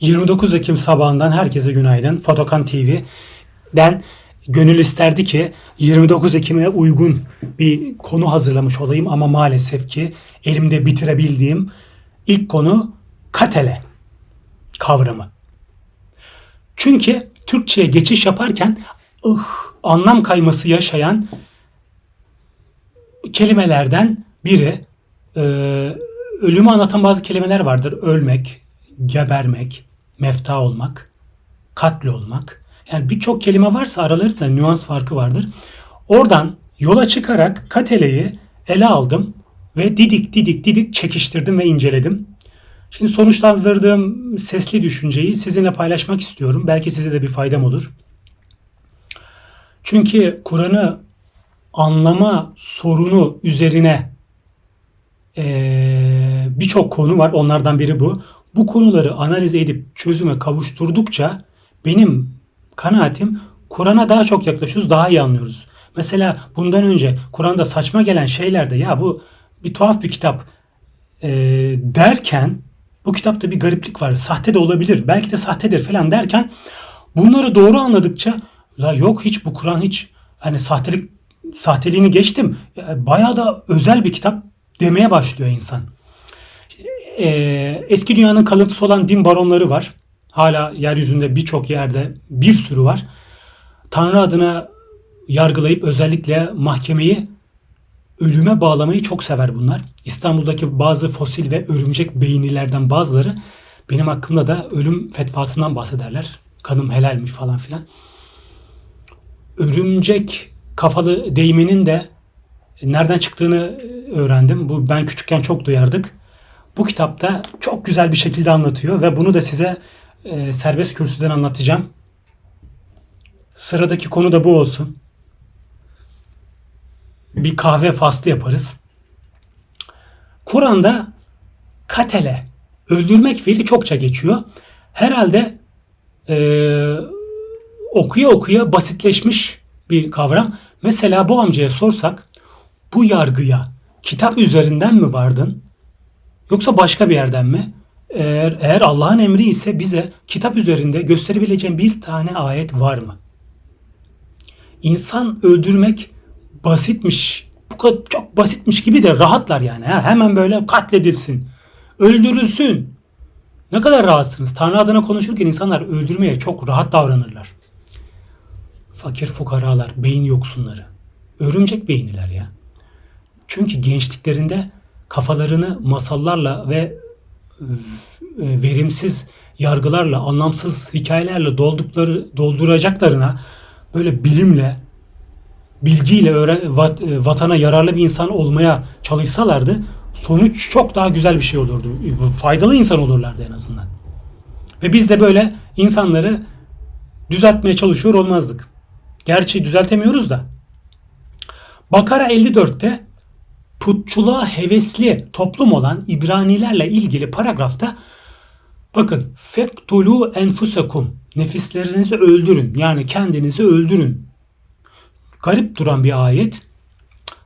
29 Ekim sabahından herkese günaydın. Fotokan TV'den gönül isterdi ki 29 Ekim'e uygun bir konu hazırlamış olayım ama maalesef ki elimde bitirebildiğim ilk konu katele kavramı. Çünkü Türkçe'ye geçiş yaparken ıh, anlam kayması yaşayan kelimelerden biri e, ölümü anlatan bazı kelimeler vardır. Ölmek, gebermek, mefta olmak, katli olmak. Yani birçok kelime varsa aralarında nüans farkı vardır. Oradan yola çıkarak kateleyi ele aldım ve didik didik didik çekiştirdim ve inceledim. Şimdi sonuçlandırdığım sesli düşünceyi sizinle paylaşmak istiyorum. Belki size de bir faydam olur. Çünkü Kur'an'ı anlama sorunu üzerine eee, birçok konu var. Onlardan biri bu. Bu konuları analiz edip çözüme kavuşturdukça benim kanaatim Kur'an'a daha çok yaklaşıyoruz, daha iyi anlıyoruz. Mesela bundan önce Kur'an'da saçma gelen şeylerde ya bu bir tuhaf bir kitap eee, derken bu kitapta bir gariplik var. Sahte de olabilir. Belki de sahtedir falan derken bunları doğru anladıkça la yok hiç bu Kur'an hiç hani sahtelik sahteliğini geçtim. Ya Bayağı da özel bir kitap demeye başlıyor insan. Ee, eski dünyanın kalıntısı olan din baronları var. Hala yeryüzünde birçok yerde bir sürü var. Tanrı adına yargılayıp özellikle mahkemeyi ölüme bağlamayı çok sever bunlar. İstanbul'daki bazı fosil ve örümcek beynilerden bazıları benim hakkımda da ölüm fetvasından bahsederler. Kanım helalmiş falan filan. Örümcek kafalı değmenin de nereden çıktığını öğrendim. Bu ben küçükken çok duyardık. Bu kitapta çok güzel bir şekilde anlatıyor ve bunu da size e, serbest kürsüden anlatacağım. Sıradaki konu da bu olsun. Bir kahve faslı yaparız. Kur'an'da katele, öldürmek fiili çokça geçiyor. Herhalde e, okuya okuya basitleşmiş bir kavram. Mesela bu amcaya sorsak bu yargıya kitap üzerinden mi vardın yoksa başka bir yerden mi? Eğer, eğer Allah'ın emri ise bize kitap üzerinde gösterebileceğin bir tane ayet var mı? İnsan öldürmek basitmiş. Bu kadar çok basitmiş gibi de rahatlar yani. Ha? Hemen böyle katledilsin. Öldürülsün. Ne kadar rahatsınız. Tanrı adına konuşurken insanlar öldürmeye çok rahat davranırlar. Fakir fukaralar, beyin yoksunları. Örümcek beyniler ya. Çünkü gençliklerinde kafalarını masallarla ve e, verimsiz yargılarla, anlamsız hikayelerle doldukları dolduracaklarına böyle bilimle, bilgiyle öğren, vat- e, vatana yararlı bir insan olmaya çalışsalardı sonuç çok daha güzel bir şey olurdu. Faydalı insan olurlardı en azından. Ve biz de böyle insanları düzeltmeye çalışıyor olmazdık. Gerçi düzeltemiyoruz da. Bakara 54'te putçuluğa hevesli toplum olan İbranilerle ilgili paragrafta bakın fektulu enfusakum nefislerinizi öldürün yani kendinizi öldürün. Garip duran bir ayet.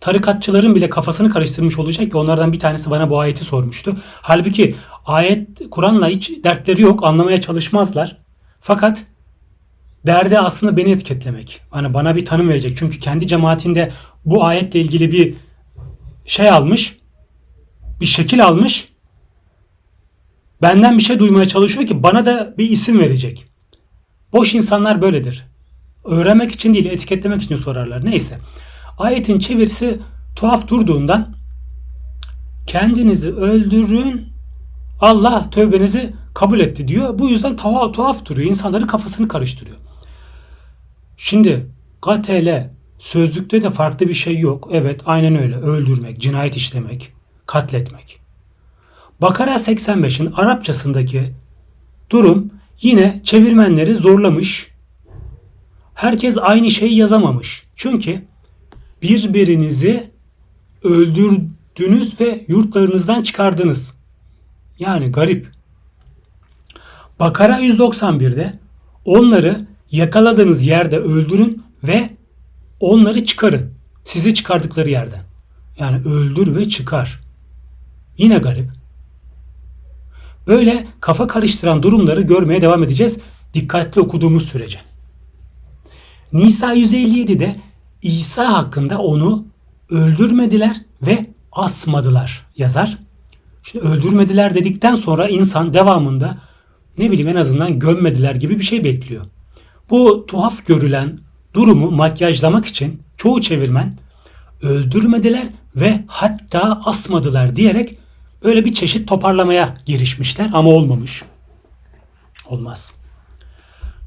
Tarikatçıların bile kafasını karıştırmış olacak ki onlardan bir tanesi bana bu ayeti sormuştu. Halbuki ayet Kur'an'la hiç dertleri yok anlamaya çalışmazlar. Fakat derdi aslında beni etiketlemek. Hani bana bir tanım verecek. Çünkü kendi cemaatinde bu ayetle ilgili bir şey almış. Bir şekil almış. Benden bir şey duymaya çalışıyor ki bana da bir isim verecek. Boş insanlar böyledir. Öğrenmek için değil etiketlemek için sorarlar. Neyse. Ayetin çevirisi tuhaf durduğundan kendinizi öldürün Allah tövbenizi kabul etti diyor. Bu yüzden tuhaf, tuhaf duruyor. İnsanların kafasını karıştırıyor. Şimdi katele sözlükte de farklı bir şey yok. Evet aynen öyle. Öldürmek, cinayet işlemek, katletmek. Bakara 85'in Arapçasındaki durum yine çevirmenleri zorlamış. Herkes aynı şeyi yazamamış. Çünkü birbirinizi öldürdünüz ve yurtlarınızdan çıkardınız. Yani garip. Bakara 191'de onları yakaladığınız yerde öldürün ve onları çıkarın. Sizi çıkardıkları yerden. Yani öldür ve çıkar. Yine garip. Böyle kafa karıştıran durumları görmeye devam edeceğiz dikkatli okuduğumuz sürece. Nisa 157'de İsa hakkında onu öldürmediler ve asmadılar yazar. Şimdi öldürmediler dedikten sonra insan devamında ne bileyim en azından gömmediler gibi bir şey bekliyor. Bu tuhaf görülen durumu makyajlamak için çoğu çevirmen öldürmediler ve hatta asmadılar diyerek böyle bir çeşit toparlamaya girişmişler ama olmamış. Olmaz.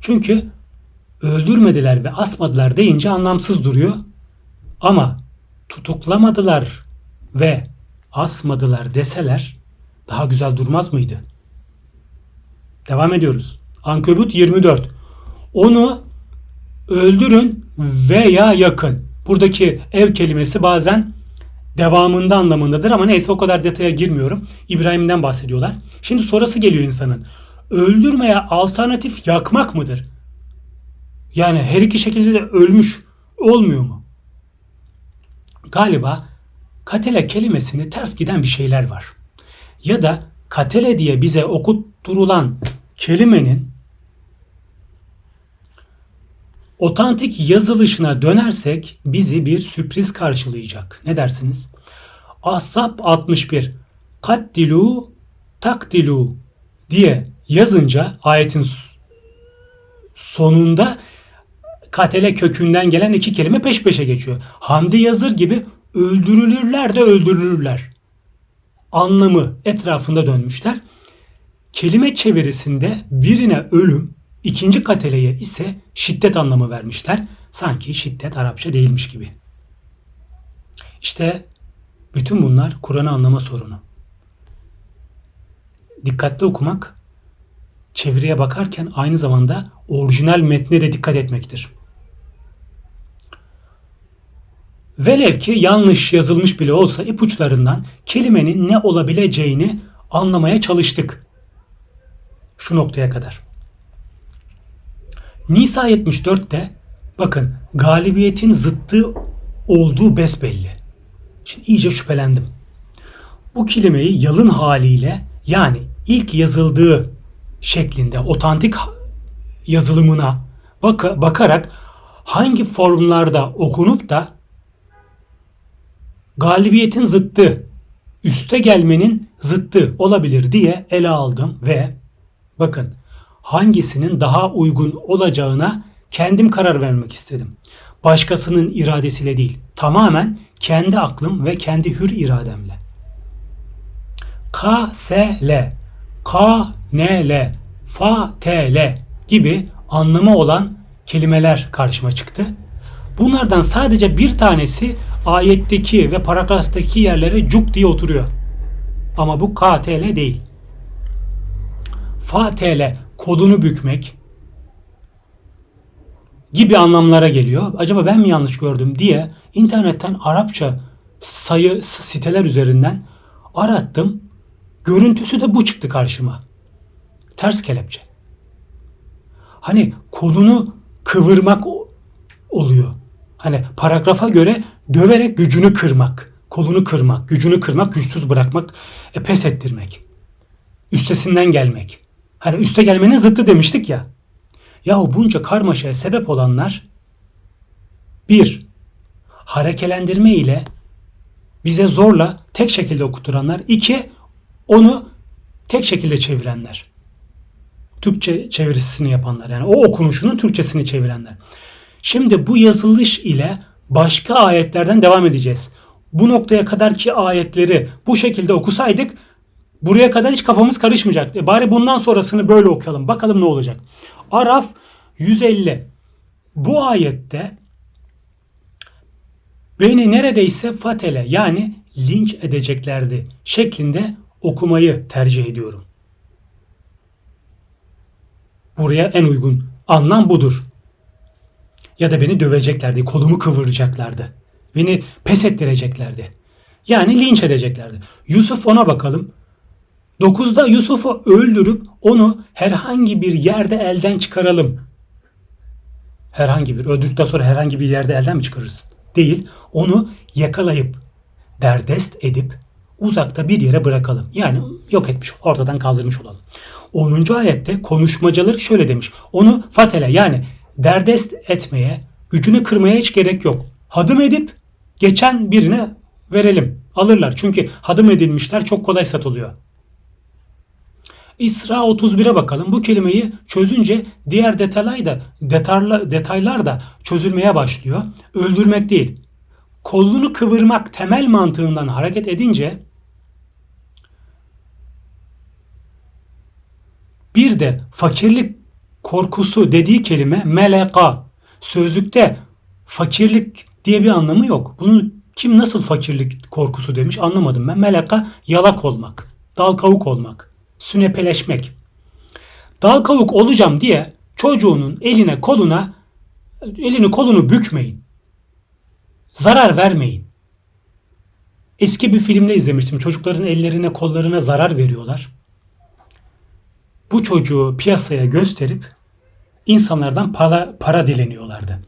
Çünkü öldürmediler ve asmadılar deyince anlamsız duruyor. Ama tutuklamadılar ve asmadılar deseler daha güzel durmaz mıydı? Devam ediyoruz. Ankebut 24. Onu öldürün veya yakın. Buradaki ev kelimesi bazen devamında anlamındadır ama neyse o kadar detaya girmiyorum. İbrahim'den bahsediyorlar. Şimdi sonrası geliyor insanın. Öldürmeye alternatif yakmak mıdır? Yani her iki şekilde de ölmüş olmuyor mu? Galiba katele kelimesini ters giden bir şeyler var. Ya da katele diye bize okutturulan kelimenin otantik yazılışına dönersek bizi bir sürpriz karşılayacak. Ne dersiniz? Ahzab 61 Kattilu taktilu diye yazınca ayetin sonunda katele kökünden gelen iki kelime peş peşe geçiyor. Hamdi Yazır gibi öldürülürler de öldürülürler. Anlamı etrafında dönmüşler. Kelime çevirisinde birine ölüm, ikinci kateleye ise şiddet anlamı vermişler. Sanki şiddet Arapça değilmiş gibi. İşte bütün bunlar Kur'an'ı anlama sorunu. Dikkatli okumak, çeviriye bakarken aynı zamanda orijinal metne de dikkat etmektir. Velev ki yanlış yazılmış bile olsa ipuçlarından kelimenin ne olabileceğini anlamaya çalıştık. Şu noktaya kadar. Nisa 74'te bakın galibiyetin zıttı olduğu besbelli. Şimdi iyice şüphelendim. Bu kelimeyi yalın haliyle yani ilk yazıldığı şeklinde otantik yazılımına bak bakarak hangi formlarda okunup da galibiyetin zıttı, üste gelmenin zıttı olabilir diye ele aldım ve bakın hangisinin daha uygun olacağına kendim karar vermek istedim. Başkasının iradesiyle değil, tamamen kendi aklım ve kendi hür irademle. K, S, L, K, N, L, Fa, T, L gibi anlamı olan kelimeler karşıma çıktı. Bunlardan sadece bir tanesi ayetteki ve paragraftaki yerlere cuk diye oturuyor. Ama bu KTL değil. FATL kodunu bükmek gibi anlamlara geliyor. Acaba ben mi yanlış gördüm diye internetten Arapça sayı siteler üzerinden arattım. Görüntüsü de bu çıktı karşıma. Ters kelepçe. Hani kodunu kıvırmak oluyor. Hani paragrafa göre döverek gücünü kırmak, kolunu kırmak, gücünü kırmak, güçsüz bırakmak, e, pes ettirmek. Üstesinden gelmek. Hani üste gelmenin zıttı demiştik ya. Yahu bunca karmaşaya sebep olanlar bir, harekelendirme ile bize zorla tek şekilde okuturanlar. iki onu tek şekilde çevirenler. Türkçe çevirisini yapanlar. Yani o okunuşunun Türkçesini çevirenler. Şimdi bu yazılış ile başka ayetlerden devam edeceğiz. Bu noktaya kadarki ayetleri bu şekilde okusaydık buraya kadar hiç kafamız karışmayacaktı. E bari bundan sonrasını böyle okuyalım. Bakalım ne olacak. Araf 150. Bu ayette beni neredeyse fatele yani linç edeceklerdi şeklinde okumayı tercih ediyorum. Buraya en uygun anlam budur. Ya da beni döveceklerdi, kolumu kıvıracaklardı. Beni pes ettireceklerdi. Yani linç edeceklerdi. Yusuf ona bakalım. 9'da Yusuf'u öldürüp onu herhangi bir yerde elden çıkaralım. Herhangi bir, öldürdükten sonra herhangi bir yerde elden mi çıkarırız? Değil, onu yakalayıp, derdest edip, uzakta bir yere bırakalım. Yani yok etmiş, ortadan kaldırmış olalım. 10. ayette konuşmacılar şöyle demiş. Onu fatele yani derdest etmeye, gücünü kırmaya hiç gerek yok. Hadım edip geçen birine verelim. Alırlar. Çünkü hadım edilmişler çok kolay satılıyor. İsra 31'e bakalım. Bu kelimeyi çözünce diğer detaylar da detaylar, detaylar da çözülmeye başlıyor. Öldürmek değil. Kolunu kıvırmak temel mantığından hareket edince bir de fakirlik korkusu dediği kelime meleka. Sözlükte fakirlik diye bir anlamı yok. Bunu kim nasıl fakirlik korkusu demiş anlamadım ben. Meleka yalak olmak, dal kavuk olmak sünepeleşmek. Dal kavuk olacağım diye çocuğunun eline koluna elini kolunu bükmeyin. Zarar vermeyin. Eski bir filmde izlemiştim. Çocukların ellerine kollarına zarar veriyorlar. Bu çocuğu piyasaya gösterip insanlardan para, para dileniyorlardı.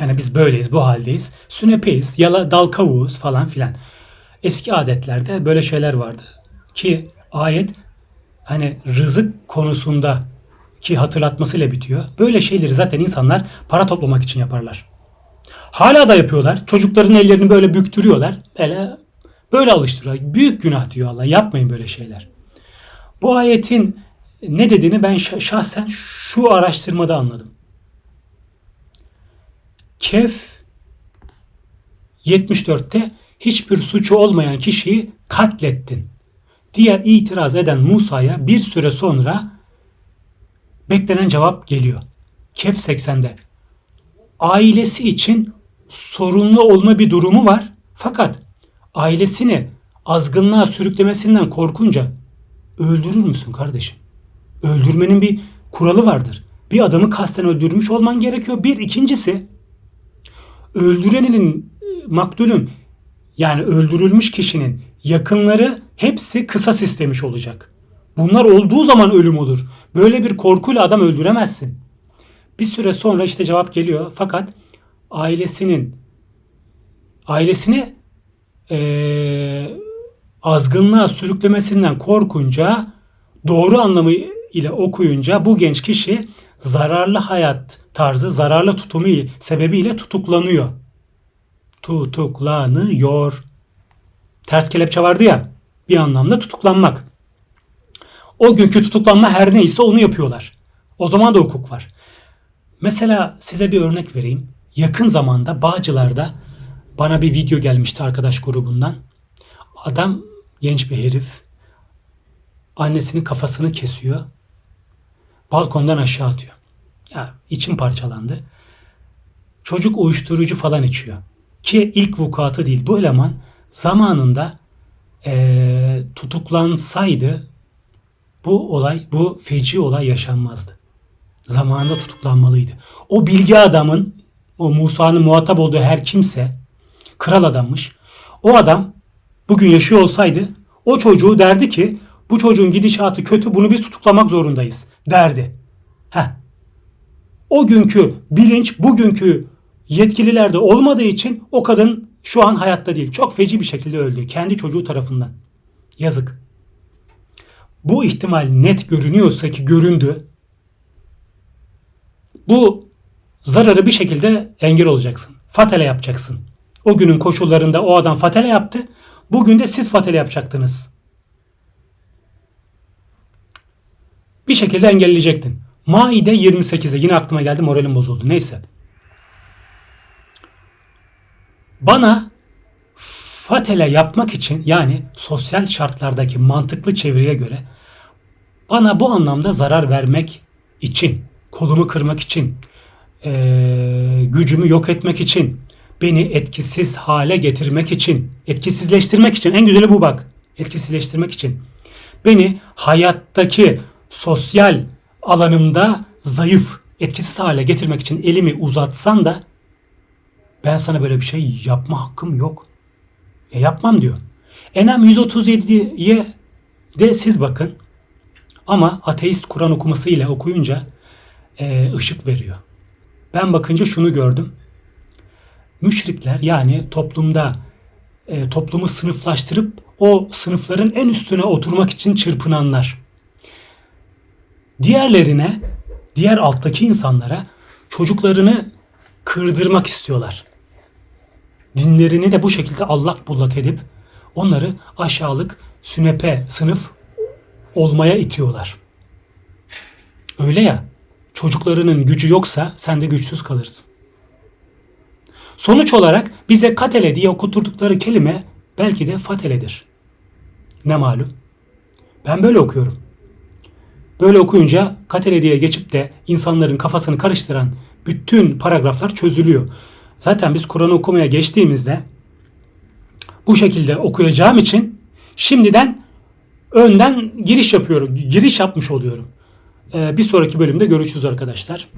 Yani biz böyleyiz, bu haldeyiz. Sünepeyiz, yala, dal kavuğuz falan filan. Eski adetlerde böyle şeyler vardı. Ki ayet hani rızık konusunda ki hatırlatmasıyla bitiyor. Böyle şeyleri zaten insanlar para toplamak için yaparlar. Hala da yapıyorlar. Çocukların ellerini böyle büktürüyorlar. Böyle böyle alıştırıyorlar. Büyük günah diyor Allah. Yapmayın böyle şeyler. Bu ayetin ne dediğini ben şahsen şu araştırmada anladım. Kehf 74'te hiçbir suçu olmayan kişiyi katlettin diğer itiraz eden Musa'ya bir süre sonra beklenen cevap geliyor. Kehf 80'de. Ailesi için sorunlu olma bir durumu var. Fakat ailesini azgınlığa sürüklemesinden korkunca öldürür müsün kardeşim? Öldürmenin bir kuralı vardır. Bir adamı kasten öldürmüş olman gerekiyor. Bir ikincisi öldürenin maktulün yani öldürülmüş kişinin yakınları hepsi kısas istemiş olacak. Bunlar olduğu zaman ölüm olur. Böyle bir korkuyla adam öldüremezsin. Bir süre sonra işte cevap geliyor. Fakat ailesinin ailesini ee, azgınlığa sürüklemesinden korkunca doğru anlamı ile okuyunca bu genç kişi zararlı hayat tarzı, zararlı tutumu sebebiyle tutuklanıyor. Tutuklanıyor. Ters kelepçe vardı ya bir anlamda tutuklanmak. O günkü tutuklanma her neyse onu yapıyorlar. O zaman da hukuk var. Mesela size bir örnek vereyim. Yakın zamanda Bağcılar'da bana bir video gelmişti arkadaş grubundan. Adam genç bir herif annesinin kafasını kesiyor. Balkondan aşağı atıyor. Ya içim parçalandı. Çocuk uyuşturucu falan içiyor. Ki ilk vukuatı değil. Bu eleman zamanında e, tutuklansaydı bu olay, bu feci olay yaşanmazdı. Zamanında tutuklanmalıydı. O bilgi adamın, o Musa'nın muhatap olduğu her kimse kral adammış. O adam bugün yaşıyor olsaydı o çocuğu derdi ki bu çocuğun gidişatı kötü bunu biz tutuklamak zorundayız derdi. Heh. O günkü bilinç bugünkü yetkililerde olmadığı için o kadın şu an hayatta değil. Çok feci bir şekilde öldü. Kendi çocuğu tarafından. Yazık. Bu ihtimal net görünüyorsa ki göründü. Bu zararı bir şekilde engel olacaksın. Fatele yapacaksın. O günün koşullarında o adam fatele yaptı. Bugün de siz fatele yapacaktınız. Bir şekilde engelleyecektin. Maide 28'e yine aklıma geldi moralim bozuldu. Neyse. Bana fatele yapmak için yani sosyal şartlardaki mantıklı çevreye göre bana bu anlamda zarar vermek için, kolumu kırmak için, ee, gücümü yok etmek için, beni etkisiz hale getirmek için, etkisizleştirmek için, en güzeli bu bak, etkisizleştirmek için, beni hayattaki sosyal alanımda zayıf, etkisiz hale getirmek için elimi uzatsan da ben sana böyle bir şey yapma hakkım yok. E yapmam diyor. Enam 137'ye de siz bakın. Ama ateist Kur'an okuması ile okuyunca e, ışık veriyor. Ben bakınca şunu gördüm. Müşrikler yani toplumda e, toplumu sınıflaştırıp o sınıfların en üstüne oturmak için çırpınanlar. Diğerlerine, diğer alttaki insanlara çocuklarını kırdırmak istiyorlar. Dinlerini de bu şekilde allak bullak edip onları aşağılık, sünepe, sınıf olmaya itiyorlar. Öyle ya, çocuklarının gücü yoksa sen de güçsüz kalırsın. Sonuç olarak bize katele diye okuturdukları kelime belki de fateledir. Ne malum? Ben böyle okuyorum. Böyle okuyunca katele diye geçip de insanların kafasını karıştıran bütün paragraflar çözülüyor. Zaten biz Kur'an'ı okumaya geçtiğimizde bu şekilde okuyacağım için şimdiden önden giriş yapıyorum. Giriş yapmış oluyorum. Ee, bir sonraki bölümde görüşürüz arkadaşlar.